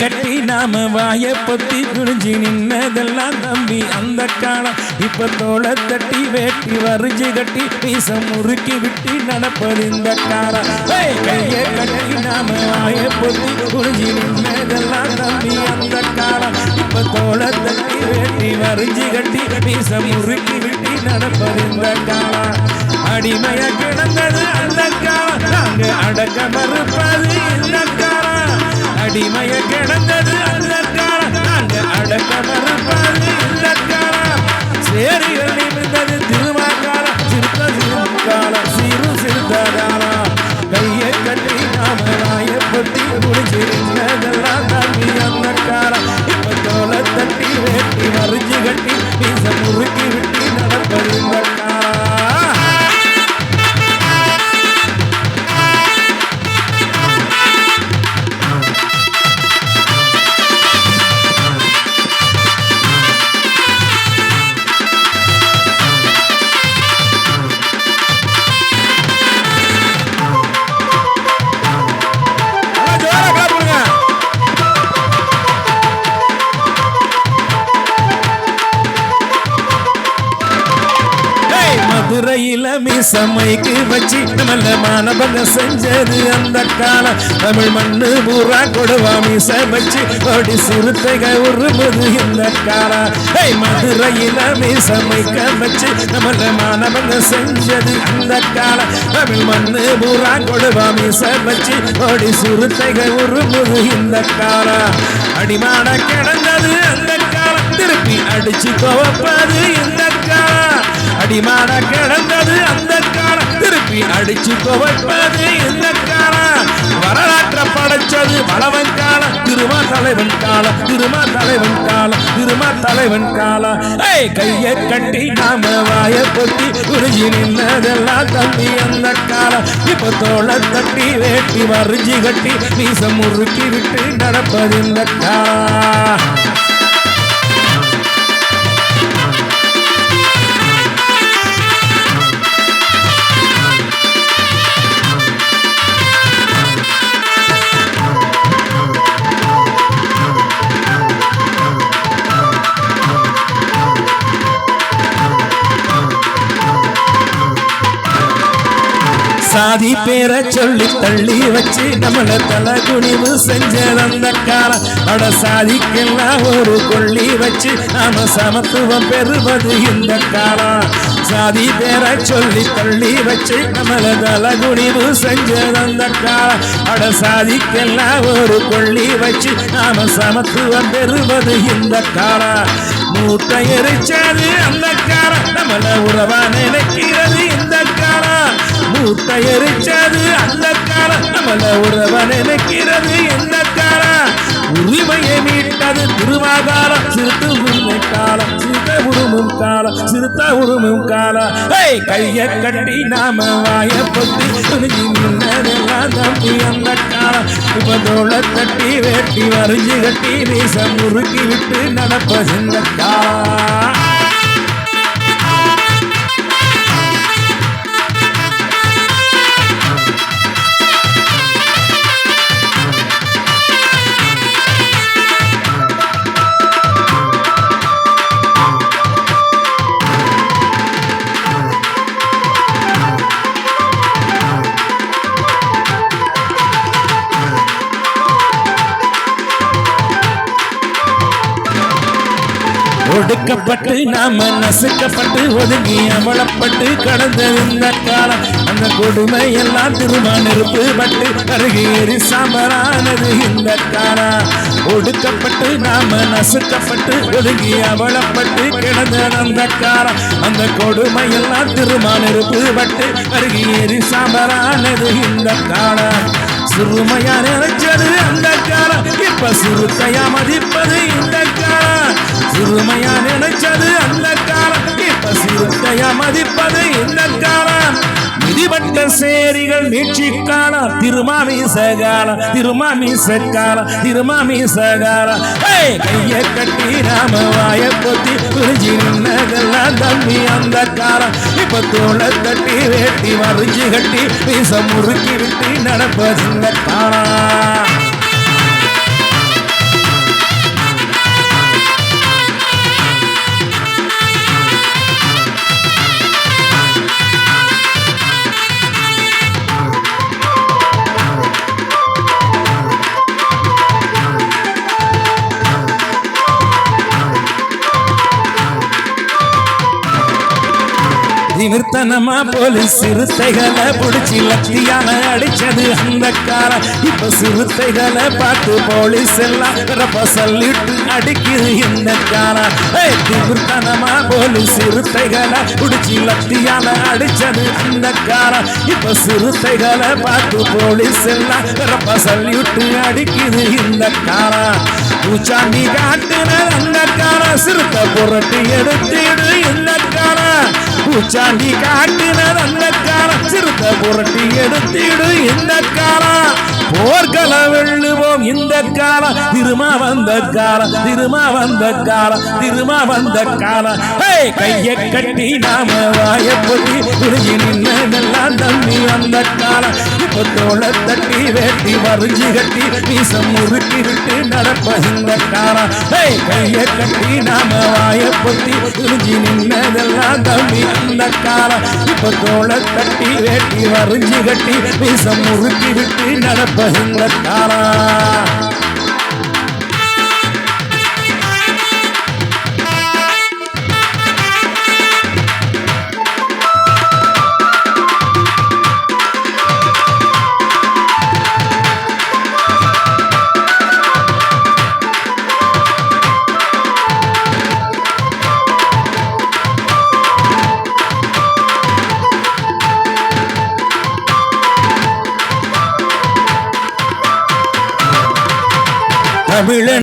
கட்டி நாம வாய பொத்தி குடிஞ்சு நின்னதெல்லாம் தம்பி அந்த காலம். இப்ப தோளை தட்டி வேட்டி வரிஞ்சு கட்டி பீச முறுக்கி விட்டு நடப்பது இந்த காலம். கைய கட்டி நாம வாய பொத்தி குடிஞ்சு நின்னதெல்லாம் தம்பி அந்த காலம். இப்ப தோளை தட்டி வேட்டி வரிஞ்சு கட்டி பீச முறுக்கி விட்டு நடப்பது இந்த காலம். அடிமைய கிடந்தது அந்த காலம். நாங்க அடக்க மறுப்பது அடிமைய கிடந்தது அந்த காலம் நாங்க சமைக்கு வச்சு நம்மள மானபங்க செஞ்சது அந்த காலம் தமிழ் மண்ணு பூரா கொடுவாமி சமைச்சு வச்சு ஓடி சிறுத்தைகள் உருமுது இந்த காலம் மதுரையில் மதுரையில மீசமைக்க வச்சு நம்மள மானபங்க செஞ்சது அந்த காலம் தமிழ் மண்ணு பூரா கொடுவாமி சமைச்சு வச்சு ஓடி சிறுத்தைகள் உருமுது இந்த காலம் அடிமான கிடந்தது அந்த காலம் திருப்பி அடிச்சு துவப்பது இந்த காலம் அடிமான கிடந்தது திருப்பி அடிச்சு துவைப்பது இந்த காலம்? வரலாற்ற படைச்சது வளவன் காலம். திருமா தலைவன் காலம் திருமா தலைவன் காலம் திருமா தலைவன் காலம். ஏய் கையை கட்டி நாம வாய கொட்டி உறிஞ்சி நின்னதெல்லாம் தம்பி அந்த காலம். இப்ப தோளை தட்டி வேட்டி வரிஞ்சி கட்டி நீசம் முறுக்கி விட்டு நடப்பது இந்த காலம். சாதி பேரை சொல்லி தள்ளி வச்சு நம்மள தலை குனிவு செஞ்சது அந்த அட சாதிக்கெல்லாம் ஒரு கொள்ளி வச்சு நாம சமத்துவம் பெறுவது இந்த காலம். சாதி பேரை சொல்லி தள்ளி வச்சு நம்மள தலை குனிவு செஞ்சது அந்த அட சாதிக்கெல்லாம் ஒரு கொள்ளி வச்சு நாம சமத்துவம் பெறுவது இந்த காலம். மூட்டை எரிச்சது அந்த காலம். நம்மள உறவா நினைக்கிறது மூட்டை எரிச்சது அந்த காலம். நம்மள உறவ நினைக்கிறது இந்த காலம். உரிமையை மீட்டது திருவாதாரம். சிறுத்து உரிமை காலம் சிறுத்த உருமும் காலம் சிறுத்த உருமும் காலம். கைய கட்டி நாம வாய பொத்தி துணிஞ்சு நின்னதெல்லாம் தம்பி அந்த காலம். இப்ப தோளை தட்டி வேட்டி வரைஞ்சு கட்டி வீச முறுக்கி விட்டு நடப்பது இந்த காலம். ஒடுக்கப்பட்டு நாம நசுக்கப்பட்டு ஒதுங்கி அமலப்பட்டு கடந்த இந்த காலம் அந்த கொடுமை எல்லாம் திரும்ப நெருப்பு பட்டு அருகேறி சாம்பரானது இந்த காலம். ஒடுக்கப்பட்டு நாம நசுக்கப்பட்டு ஒதுங்கி அவளப்பட்டு கிடந்த அந்த காலம் அந்த கொடுமை எல்லாம் திரும்ப நெருப்பு பட்டு அருகேறி சாம்பரானது இந்த காலம். சிறுமையா நினைச்சது அந்த காலம் இப்ப சிறுத்தையா மதிப்பது இந்த காலம். சிறுமையா நினைச்சது அந்த காலம். இப்ப சிறுத்தையா மதிப்பது இந்த காலம். மிதிபட்ட சேரிகள் மீட்சி காலம். திருமாமீச காலம். திருமாமீச காலம். திருமாமீச கைய கட்டி நாம வாய பொத்தி புரிஞ்சு நின்னதெல்லாம் தம்பி அந்த காலம். இப்ப தோளை தட்டி வேட்டி மறிஞ்சு கட்டி வீச முறுக்கி விட்டு நடப்பது இந்த திமிர்த்தனமா போலீஸ் சிறுத்தைகளை பிடிச்சி லத்தியால அடிச்சது அந்த கார இப்ப சிறுத்தைகளை பார்த்து போலீஸ் எல்லாம் ரப்ப சொல்லிட்டு அடிக்குது இந்த காலம் ஏய், திமிர்த்தனமா போலீஸ் சிறுத்தைகளை பிடிச்சி லத்தியால அடிச்சது அந்த கார இப்ப சிறுத்தைகளை பார்த்து போலீஸ் எல்லாம் ரப்ப சொல்லிட்டு அடிக்குது இந்த காலம் பூச்சாண்டி காட்டுன அந்த கார சிறுத்தை புரட்டி எடுத்துடு இந்த காலம் பூச்சாண்டி காட்டுன அந்த காலம். சிறுத்தை புரட்டி எடுத்திடு இந்த காலம். போர்க்கள வெள்ளுவோம் இந்த காலம். திருமா வந்த காலம் திருமா வந்த காலம் திருமா வந்த காலம். கைய கட்டி நாம வாய பொத்தி புரிஞ்சு நின்னதெல்லாம் தம்பி வந்த காலம். இப்போ தட்டி வேட்டி வரிஞ்சு கட்டி வீசம் முறுக்கி விட்டு நடப்ப இந்த காலம் ஹேய், கட்டி நாம வாய பொத்தி புரிஞ்சு நின்னதெல்லாம் தம்பி அந்த காலம் இப்போ தோளை தட்டி வேட்டி வரிஞ்சு கட்டி வீசம் முறுக்கி விட்டு நடப்ப இந்த காலம் தமிழன்